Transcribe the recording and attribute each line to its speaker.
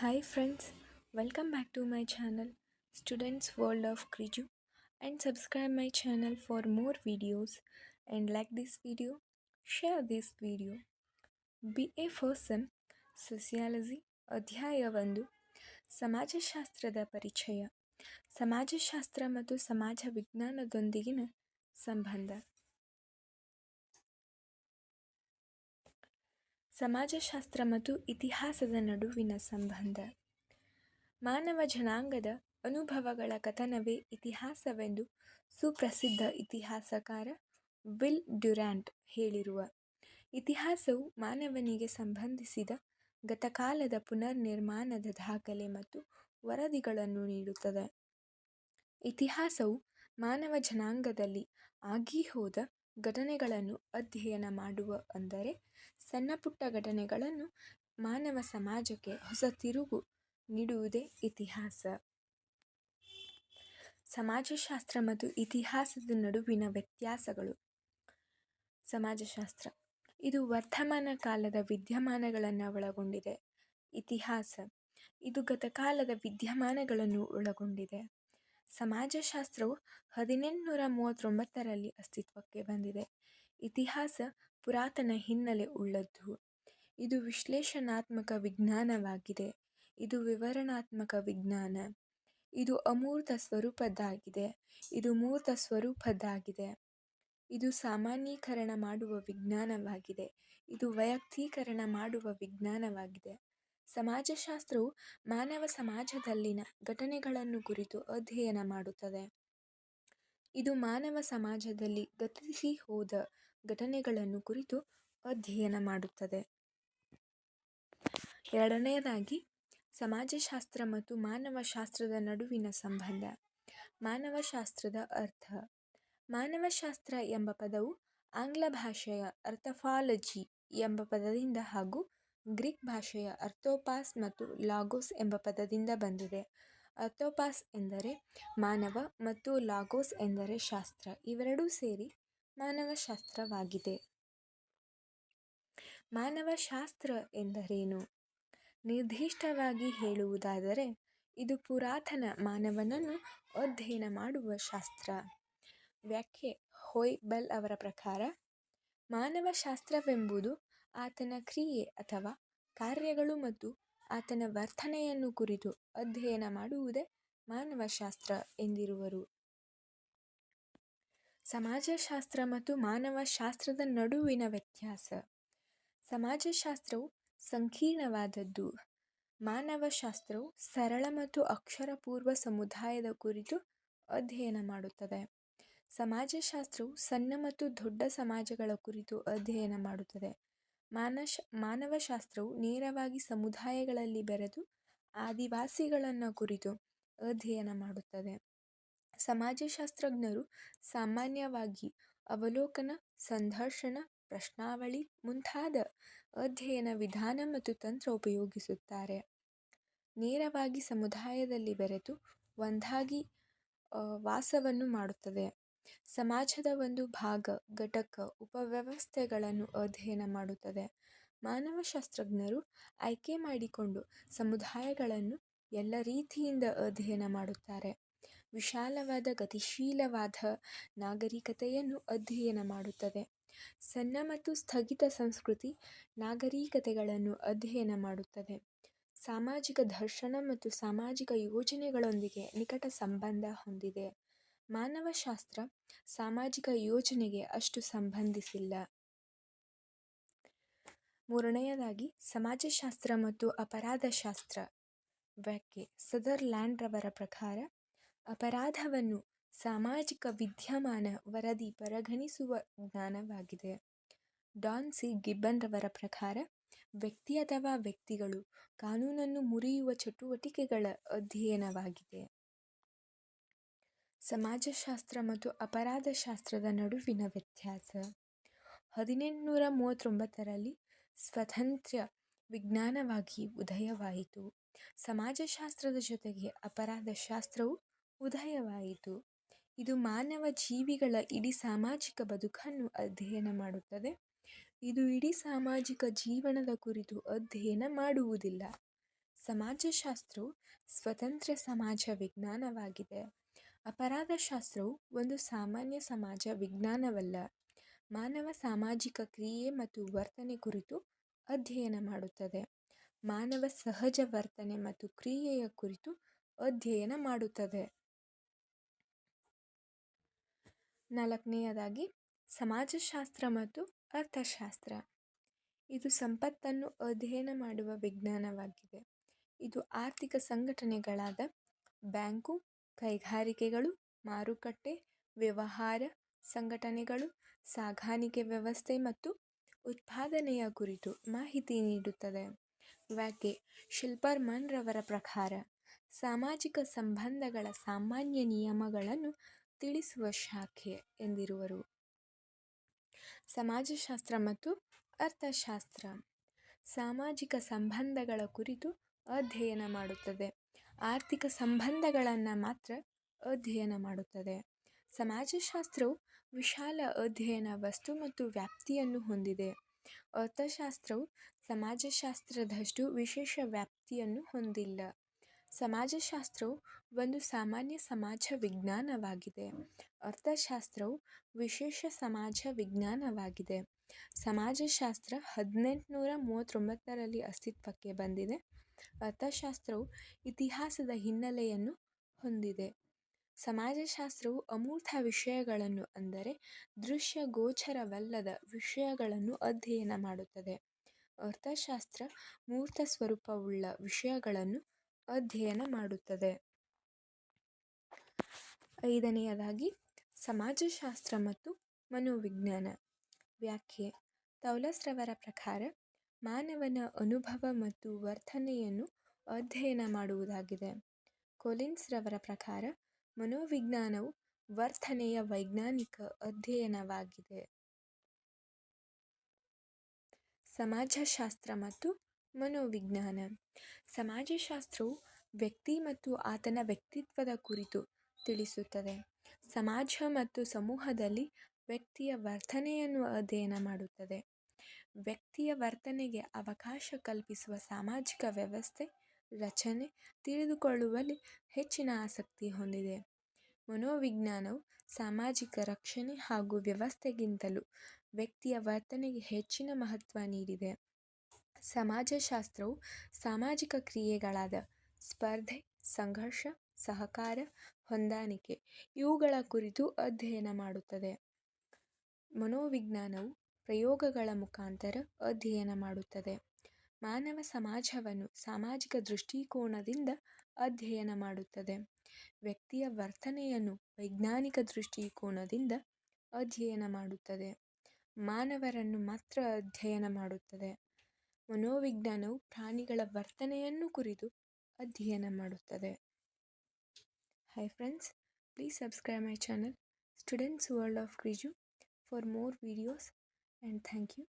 Speaker 1: Hi friends, welcome back to my channel Students World of Kriju and subscribe my channel for more videos and like this video, share this video. B A first sem sociology ಅಧ್ಯಾಯ ಒಂದು ಸಮಾಜಶಾಸ್ತ್ರದ ಪರಿಚಯ ಸಮಾಜಶಾಸ್ತ್ರ ಮತ್ತು ಸಮಾಜ ವಿಜ್ಞಾನದೊಂದಿಗಿನ ಸಂಬಂಧ ಸಮಾಜಶಾಸ್ತ್ರ ಮತ್ತು ಇತಿಹಾಸದ ನಡುವಿನ ಸಂಬಂಧ. ಮಾನವ ಜನಾಂಗದ ಅನುಭವಗಳ ಕಥನವೇ ಇತಿಹಾಸವೆಂದು ಸುಪ್ರಸಿದ್ಧ ಇತಿಹಾಸಕಾರ ವಿಲ್ ಡ್ಯುರಾಂಟ್ ಹೇಳಿರುವ. ಇತಿಹಾಸವು ಮಾನವನಿಗೆ ಸಂಬಂಧಿಸಿದ ಗತಕಾಲದ ಪುನರ್ನಿರ್ಮಾಣದ ದಾಖಲೆ ಮತ್ತು ವರದಿಗಳನ್ನು ನೀಡುತ್ತದೆ. ಇತಿಹಾಸವು ಮಾನವ ಜನಾಂಗದಲ್ಲಿ ಆಗಿಹೋದ ಘಟನೆಗಳನ್ನು ಅಧ್ಯಯನ ಮಾಡುವ ಅಂದರೆ ಸಣ್ಣಪುಟ್ಟ ಘಟನೆಗಳನ್ನು ಮಾನವ ಸಮಾಜಕ್ಕೆ ಹೊಸ ತಿರುವು ನೀಡುವುದೇ ಇತಿಹಾಸ. ಸಮಾಜಶಾಸ್ತ್ರ ಮತ್ತು ಇತಿಹಾಸದ ನಡುವಿನ ವ್ಯತ್ಯಾಸಗಳು. ಸಮಾಜಶಾಸ್ತ್ರ. ಇದು ವರ್ತಮಾನ ಕಾಲದ ವಿದ್ಯಮಾನಗಳನ್ನು ಒಳಗೊಂಡಿದೆ. ಇತಿಹಾಸ. ಇದು ಗತಕಾಲದ ವಿದ್ಯಮಾನಗಳನ್ನು ಒಳಗೊಂಡಿದೆ. ಸಮಾಜಶಾಸ್ತ್ರವು ಹದಿನೆಂಟುನೂರ ಮೂವತ್ತೊಂಬತ್ತರಲ್ಲಿ ಅಸ್ತಿತ್ವಕ್ಕೆ ಬಂದಿದೆ. ಇತಿಹಾಸ ಪುರಾತನ ಹಿನ್ನೆಲೆ ಉಳ್ಳದ್ದು. ಇದು ವಿಶ್ಲೇಷಣಾತ್ಮಕ ವಿಜ್ಞಾನವಾಗಿದೆ. ಇದು ವಿವರಣಾತ್ಮಕ ವಿಜ್ಞಾನ. ಇದು ಅಮೂರ್ತ ಸ್ವರೂಪದ್ದಾಗಿದೆ. ಇದು ಮೂರ್ತ ಸ್ವರೂಪದ್ದಾಗಿದೆ. ಇದು ಸಾಮಾನ್ಯೀಕರಣ ಮಾಡುವ ವಿಜ್ಞಾನವಾಗಿದೆ. ಇದು ವೈಯಕ್ತೀಕರಣ ಮಾಡುವ ವಿಜ್ಞಾನವಾಗಿದೆ. ಸಮಾಜಶಾಸ್ತ್ರವು ಮಾನವ ಸಮಾಜದಲ್ಲಿನ ಘಟನೆಗಳನ್ನು ಕುರಿತು ಅಧ್ಯಯನ ಮಾಡುತ್ತದೆ. ಇದು ಮಾನವ ಸಮಾಜದಲ್ಲಿ ಗತಿಸಿ ಹೋದ ಘಟನೆಗಳನ್ನು ಕುರಿತು ಅಧ್ಯಯನ ಮಾಡುತ್ತದೆ. ಎರಡನೆಯದಾಗಿ, ಸಮಾಜಶಾಸ್ತ್ರ ಮತ್ತು ಮಾನವಶಾಸ್ತ್ರದ ನಡುವಿನ ಸಂಬಂಧ. ಮಾನವಶಾಸ್ತ್ರದ ಅರ್ಥ. ಮಾನವಶಾಸ್ತ್ರ ಎಂಬ ಪದವು ಆಂಗ್ಲ ಭಾಷೆಯ ಅರ್ಥಫಾಲಜಿ ಎಂಬ ಪದದಿಂದ ಹಾಗೂ ಗ್ರೀಕ್ ಭಾಷೆಯ ಅರ್ಥೋಪಾಸ್ ಮತ್ತು ಲಾಗೋಸ್ ಎಂಬ ಪದದಿಂದ ಬಂದಿದೆ. ಅರ್ಥೋಪಾಸ್ ಎಂದರೆ ಮಾನವ ಮತ್ತು ಲಾಗೋಸ್ ಎಂದರೆ ಶಾಸ್ತ್ರ. ಇವೆರಡೂ ಸೇರಿ ಮಾನವಶಾಸ್ತ್ರವಾಗಿದೆ. ಮಾನವಶಾಸ್ತ್ರ ಎಂದರೇನು? ನಿರ್ದಿಷ್ಟವಾಗಿ ಹೇಳುವುದಾದರೆ, ಇದು ಪುರಾತನ ಮಾನವನನ್ನು ಅಧ್ಯಯನ ಮಾಡುವ ಶಾಸ್ತ್ರ. ವ್ಯಾಖ್ಯೆ ಹೋಯ್ಬೆಲ್ ಅವರ ಪ್ರಕಾರ, ಮಾನವಶಾಸ್ತ್ರವೆಂಬುದು ಆತನ ಕ್ರಿಯೆ ಅಥವಾ ಕಾರ್ಯಗಳು ಮತ್ತು ಆತನ ವರ್ತನೆಯನ್ನು ಕುರಿತು ಅಧ್ಯಯನ ಮಾಡುವುದೇ ಮಾನವಶಾಸ್ತ್ರ ಎಂದಿರುವರು. ಸಮಾಜಶಾಸ್ತ್ರ ಮತ್ತು ಮಾನವಶಾಸ್ತ್ರದ ನಡುವಿನ ವ್ಯತ್ಯಾಸ. ಸಮಾಜಶಾಸ್ತ್ರವು ಸಂಕೀರ್ಣವಾದದ್ದು. ಮಾನವಶಾಸ್ತ್ರವು ಸರಳ ಮತ್ತು ಅಕ್ಷರಪೂರ್ವ ಸಮುದಾಯದ ಕುರಿತು ಅಧ್ಯಯನ ಮಾಡುತ್ತದೆ. ಸಮಾಜಶಾಸ್ತ್ರವು ಸಣ್ಣ ಮತ್ತು ದೊಡ್ಡ ಸಮಾಜಗಳ ಕುರಿತು ಅಧ್ಯಯನ ಮಾಡುತ್ತದೆ. ಮಾನಶ, ಮಾನವಶಾಸ್ತ್ರವು ನೇರವಾಗಿ ಸಮುದಾಯಗಳಲ್ಲಿ ಬೆರೆತು ಆದಿವಾಸಿಗಳನ್ನು ಕುರಿತು ಅಧ್ಯಯನ ಮಾಡುತ್ತದೆ. ಸಮಾಜಶಾಸ್ತ್ರಜ್ಞರು ಸಾಮಾನ್ಯವಾಗಿ ಅವಲೋಕನ, ಸಂದರ್ಶನ, ಪ್ರಶ್ನಾವಳಿ ಮುಂತಾದ ಅಧ್ಯಯನ ವಿಧಾನ ಮತ್ತು ತಂತ್ರ ಉಪಯೋಗಿಸುತ್ತಾರೆ. ನೇರವಾಗಿ ಸಮುದಾಯದಲ್ಲಿ ಬೆರೆತು ಒಂದಾಗಿ ವಾಸವನ್ನು ಮಾಡುತ್ತದೆ. ಸಮಾಜದ ಒಂದು ಭಾಗ, ಘಟಕ, ಉಪವ್ಯವಸ್ಥೆಗಳನ್ನು ಅಧ್ಯಯನ ಮಾಡುತ್ತದೆ. ಮಾನವಶಾಸ್ತ್ರಜ್ಞರು ಆಯ್ಕೆ ಮಾಡಿಕೊಂಡು ಸಮುದಾಯಗಳನ್ನು ಎಲ್ಲ ರೀತಿಯಿಂದ ಅಧ್ಯಯನ ಮಾಡುತ್ತಾರೆ. ವಿಶಾಲವಾದ, ಗತಿಶೀಲವಾದ ನಾಗರಿಕತೆಯನ್ನು ಅಧ್ಯಯನ ಮಾಡುತ್ತದೆ. ಸಣ್ಣ ಮತ್ತು ಸ್ಥಗಿತ ಸಂಸ್ಕೃತಿ ನಾಗರಿಕತೆಗಳನ್ನು ಅಧ್ಯಯನ ಮಾಡುತ್ತದೆ. ಸಾಮಾಜಿಕ ದರ್ಶನ ಮತ್ತು ಸಾಮಾಜಿಕ ಯೋಜನೆಗಳೊಂದಿಗೆ ನಿಕಟ ಸಂಬಂಧ ಹೊಂದಿದೆ. ಮಾನವಶಾಸ್ತ್ರ ಸಾಮಾಜಿಕ ಯೋಜನೆಗೆ ಅಷ್ಟು ಸಂಬಂಧಿಸಿಲ್ಲ. ಮೂರನೆಯದಾಗಿ, ಸಮಾಜಶಾಸ್ತ್ರ ಮತ್ತು ಅಪರಾಧಶಾಸ್ತ್ರ ವ್ಯಾಖ್ಯೆ. ಸದರ್ಲ್ಯಾಂಡ್ರವರ ಪ್ರಕಾರ, ಅಪರಾಧವನ್ನು ಸಾಮಾಜಿಕ ವಿದ್ಯಮಾನ ವರದಿ ಪರಿಗಣಿಸುವ ಜ್ಞಾನವಾಗಿದೆ ಡಾನ್ ಸಿ. ಗಿಬ್ಬನ್ರವರ ಪ್ರಕಾರ, ವ್ಯಕ್ತಿ ಅಥವಾ ವ್ಯಕ್ತಿಗಳು ಕಾನೂನನ್ನು ಮುರಿಯುವ ಚಟುವಟಿಕೆಗಳ ಅಧ್ಯಯನವಾಗಿದೆ. ಸಮಾಜಶಾಸ್ತ್ರ ಮತ್ತು ಅಪರಾಧಶಾಸ್ತ್ರದ ನಡುವಿನ ವ್ಯತ್ಯಾಸ. ಹದಿನೆಂಟುನೂರ ಮೂವತ್ತೊಂಬತ್ತರಲ್ಲಿ ಸ್ವತಂತ್ರ ವಿಜ್ಞಾನವಾಗಿ ಉದಯವಾಯಿತು. ಸಮಾಜಶಾಸ್ತ್ರದ ಜೊತೆಗೆ ಅಪರಾಧಶಾಸ್ತ್ರವು ಉದಯವಾಯಿತು. ಇದು ಮಾನವ ಜೀವಿಗಳ ಇಡೀ ಸಾಮಾಜಿಕ ಬದುಕನ್ನು ಅಧ್ಯಯನ ಮಾಡುತ್ತದೆ. ಇದು ಇಡೀ ಸಾಮಾಜಿಕ ಜೀವನದ ಕುರಿತು ಅಧ್ಯಯನ ಮಾಡುವುದಿಲ್ಲ. ಸಮಾಜಶಾಸ್ತ್ರವು ಸ್ವತಂತ್ರ ಸಮಾಜ ವಿಜ್ಞಾನವಾಗಿದೆ. ಅಪರಾಧಶಾಸ್ತ್ರವು ಒಂದು ಸಾಮಾನ್ಯ ಸಮಾಜ ವಿಜ್ಞಾನವಲ್ಲ. ಮಾನವ ಸಾಮಾಜಿಕ ಕ್ರಿಯೆ ಮತ್ತು ವರ್ತನೆ ಕುರಿತು ಅಧ್ಯಯನ ಮಾಡುತ್ತದೆ. ಮಾನವ ಸಹಜ ವರ್ತನೆ ಮತ್ತು ಕ್ರಿಯೆಯ ಕುರಿತು ಅಧ್ಯಯನ ಮಾಡುತ್ತದೆ. ನಾಲ್ಕನೆಯದಾಗಿ, ಸಮಾಜಶಾಸ್ತ್ರ ಮತ್ತು ಅರ್ಥಶಾಸ್ತ್ರ. ಇದು ಸಂಪತ್ತನ್ನು ಅಧ್ಯಯನ ಮಾಡುವ ವಿಜ್ಞಾನವಾಗಿದೆ. ಇದು ಆರ್ಥಿಕ ಸಂಘಟನೆಗಳಾದ ಬ್ಯಾಂಕು ಕೈಗಾರಿಕೆಗಳು, ಮಾರುಕಟ್ಟೆ, ವ್ಯವಹಾರ, ಸಂಘಟನೆಗಳು, ಸಾಗಾಣಿಕೆ ವ್ಯವಸ್ಥೆ ಮತ್ತು ಉತ್ಪಾದನೆಯ ಕುರಿತು ಮಾಹಿತಿ ನೀಡುತ್ತದೆ. ವ್ಯಾಖ್ಯೆ ಶಿಲ್ಪರ್ಮನ್ ರವರ ಪ್ರಕಾರ, ಸಾಮಾಜಿಕ ಸಂಬಂಧಗಳ ಸಾಮಾನ್ಯ ನಿಯಮಗಳನ್ನು ತಿಳಿಸುವ ಶಾಖೆ ಎಂದಿರುವರು. ಸಮಾಜಶಾಸ್ತ್ರ ಮತ್ತು ಅರ್ಥಶಾಸ್ತ್ರ, ಸಾಮಾಜಿಕ ಸಂಬಂಧಗಳ ಕುರಿತು ಅಧ್ಯಯನ ಮಾಡುತ್ತದೆ. ಆರ್ಥಿಕ ಸಂಬಂಧಗಳನ್ನು ಮಾತ್ರ ಅಧ್ಯಯನ ಮಾಡುತ್ತದೆ. ಸಮಾಜಶಾಸ್ತ್ರವು ವಿಶಾಲ ಅಧ್ಯಯನ ವಸ್ತು ಮತ್ತು ವ್ಯಾಪ್ತಿಯನ್ನು ಹೊಂದಿದೆ. ಅರ್ಥಶಾಸ್ತ್ರವು ಸಮಾಜಶಾಸ್ತ್ರದಷ್ಟು ವಿಶೇಷ ವ್ಯಾಪ್ತಿಯನ್ನು ಹೊಂದಿಲ್ಲ. ಸಮಾಜಶಾಸ್ತ್ರವು ಒಂದು ಸಾಮಾನ್ಯ ಸಮಾಜ ವಿಜ್ಞಾನವಾಗಿದೆ. ಅರ್ಥಶಾಸ್ತ್ರವು ವಿಶೇಷ ಸಮಾಜ ವಿಜ್ಞಾನವಾಗಿದೆ. ಸಮಾಜಶಾಸ್ತ್ರ ಹದಿನೆಂಟುನೂರ ಮೂವತ್ತೊಂಬತ್ತರಲ್ಲಿ ಅಸ್ತಿತ್ವಕ್ಕೆ ಬಂದಿದೆ. ಅರ್ಥಶಾಸ್ತ್ರವು ಇತಿಹಾಸದ ಹಿನ್ನೆಲೆಯನ್ನು ಹೊಂದಿದೆ. ಸಮಾಜಶಾಸ್ತ್ರವು ಅಮೂರ್ತ ವಿಷಯಗಳನ್ನು ಅಂದರೆ ದೃಶ್ಯ ಗೋಚರವಲ್ಲದ ವಿಷಯಗಳನ್ನು ಅಧ್ಯಯನ ಮಾಡುತ್ತದೆ. ಅರ್ಥಶಾಸ್ತ್ರ ಮೂರ್ತ ಸ್ವರೂಪವುಳ್ಳ ವಿಷಯಗಳನ್ನು ಅಧ್ಯಯನ ಮಾಡುತ್ತದೆ. ಐದನೆಯದಾಗಿ ಸಮಾಜಶಾಸ್ತ್ರ ಮತ್ತು ಮನೋವಿಜ್ಞಾನ. ವ್ಯಾಖ್ಯೆ. ತೌಲಸ್ರವರ ಪ್ರಕಾರ ಮಾನವನ ಅನುಭವ ಮತ್ತು ವರ್ತನೆಯನ್ನು ಅಧ್ಯಯನ ಮಾಡುವುದಾಗಿದೆ. ಕೊಲಿನ್ಸ್ ರವರ ಪ್ರಕಾರ, ಮನೋವಿಜ್ಞಾನವು ವರ್ತನೆಯ ವೈಜ್ಞಾನಿಕ ಅಧ್ಯಯನವಾಗಿದೆ. ಸಮಾಜಶಾಸ್ತ್ರ ಮತ್ತು ಮನೋವಿಜ್ಞಾನ. ಸಮಾಜಶಾಸ್ತ್ರವು ವ್ಯಕ್ತಿ ಮತ್ತು ಆತನ ವ್ಯಕ್ತಿತ್ವದ ಕುರಿತು ತಿಳಿಸುತ್ತದೆ. ಸಮಾಜ ಮತ್ತು ಸಮೂಹದಲ್ಲಿ ವ್ಯಕ್ತಿಯ ವರ್ತನೆಯನ್ನು ಅಧ್ಯಯನ ಮಾಡುತ್ತದೆ. ವ್ಯಕ್ತಿಯ ವರ್ತನೆಗೆ ಅವಕಾಶ ಕಲ್ಪಿಸುವ ಸಾಮಾಜಿಕ ವ್ಯವಸ್ಥೆ, ರಚನೆ ತಿಳಿದುಕೊಳ್ಳುವಲ್ಲಿ ಹೆಚ್ಚಿನ ಆಸಕ್ತಿ ಹೊಂದಿದೆ. ಮನೋವಿಜ್ಞಾನವು ಸಾಮಾಜಿಕ ರಕ್ಷಣೆ ಹಾಗೂ ವ್ಯವಸ್ಥೆಗಿಂತಲೂ ವ್ಯಕ್ತಿಯ ವರ್ತನೆಗೆ ಹೆಚ್ಚಿನ ಮಹತ್ವ ನೀಡಿದೆ. ಸಮಾಜಶಾಸ್ತ್ರವು ಸಾಮಾಜಿಕ ಕ್ರಿಯೆಗಳಾದ ಸ್ಪರ್ಧೆ, ಸಂಘರ್ಷ, ಸಹಕಾರ, ಹೊಂದಾಣಿಕೆ ಇವುಗಳ ಕುರಿತು ಅಧ್ಯಯನ ಮಾಡುತ್ತದೆ. ಮನೋವಿಜ್ಞಾನವು ಪ್ರಯೋಗಗಳ ಮುಖಾಂತರ ಅಧ್ಯಯನ ಮಾಡುತ್ತದೆ. ಮಾನವ ಸಮಾಜವನ್ನು ಸಾಮಾಜಿಕ ದೃಷ್ಟಿಕೋನದಿಂದ ಅಧ್ಯಯನ ಮಾಡುತ್ತದೆ. ವ್ಯಕ್ತಿಯ ವರ್ತನೆಯನ್ನು ವೈಜ್ಞಾನಿಕ ದೃಷ್ಟಿಕೋನದಿಂದ ಅಧ್ಯಯನ ಮಾಡುತ್ತದೆ. ಮಾನವರನ್ನು ಮಾತ್ರ ಅಧ್ಯಯನ ಮಾಡುತ್ತದೆ. ಮನೋವಿಜ್ಞಾನವು ಪ್ರಾಣಿಗಳ ವರ್ತನೆಯನ್ನು ಕುರಿತು ಅಧ್ಯಯನ ಮಾಡುತ್ತದೆ. Hi friends please subscribe my channel students world of ಕ್ರಿಜು for more videos and thank you.